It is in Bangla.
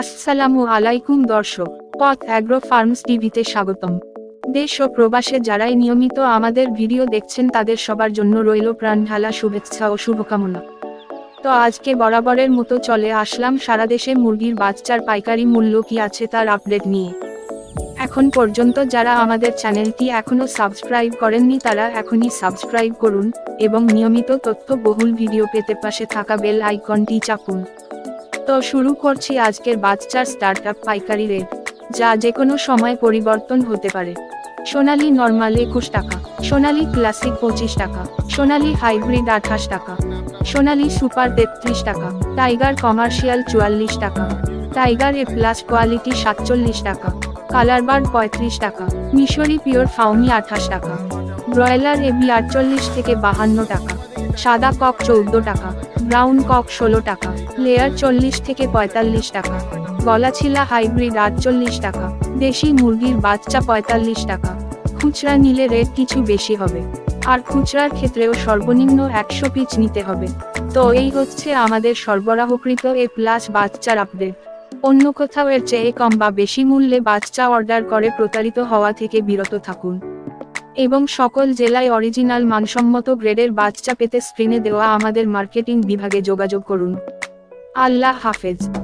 আসসালামু আলাইকুম দর্শক, পথ অ্যাগ্রো ফার্মস টিভিতে স্বাগতম। দেশ ও প্রবাসে যারাই নিয়মিত আমাদের ভিডিও দেখছেন তাদের সবার জন্য রইল প্রাণ ঢালা শুভেচ্ছা ও শুভকামনা। তো আজকে বরাবরের মতো চলে আসলাম সারা দেশে মুরগির বাচ্চার পাইকারি মূল্য কি আছে তার আপডেট নিয়ে। এখন পর্যন্ত যারা আমাদের চ্যানেলটি এখনও সাবস্ক্রাইব করেননি তারা এখনই সাবস্ক্রাইব করুন এবং নিয়মিত তথ্য বহুল ভিডিও পেতে পাশে থাকা বেল আইকনটি চাপুন। তো শুরু করছি আজকের বাচ্চার স্টার্টআপ পাইকারি রেট, যা যে কোনো সময় পরিবর্তন হতে পারে। সোনালি নর্মাল একুশ টাকা, সোনালি ক্লাসিক পঁচিশ টাকা, সোনালি হাইব্রিড আঠাশ টাকা, সোনালি সুপার তেত্রিশ টাকা, টাইগার কমার্শিয়াল চুয়াল্লিশ টাকা, টাইগার এ প্লাস কোয়ালিটি সাতচল্লিশ টাকা কালারবার্ড পঁয়ত্রিশ টাকা। মিশরি পিওর ফাউমি আঠাশ টাকা। ব্রয়লার এবি আটচল্লিশ থেকে বাহান্ন টাকা। সাদা কক চৌদ্দ টাকা। ব্রাউন কক ষোলো টাকা। লেয়ার চল্লিশ থেকে পঁয়তাল্লিশ টাকা। গলাছিলা হাইব্রিড আটচল্লিশ টাকা। দেশি মুরগির বাচ্চা পঁয়তাল্লিশ টাকা। খুচরা নিলে রেট কিছু বেশি হবে। আর খুচরার ক্ষেত্রেও সর্বনিম্ন একশো পিচ নিতে হবে। তো এই হচ্ছে আমাদের সরবরাহকৃত এ প্লাস বাচ্চার আপডেট। অন্য কোথাও এর চেয়ে কম বা বেশি মূল্যে বাচ্চা অর্ডার করে প্রতারিত হওয়া থেকে বিরত থাকুন। এবং সকল জেলায় অরিজিনাল মানসম্মত গ্রেডের বাচ্চা পেতে স্ক্রিনে দেওয়া আমাদের মার্কেটিং বিভাগে যোগাযোগ করুন। আল্লাহ হাফেজ।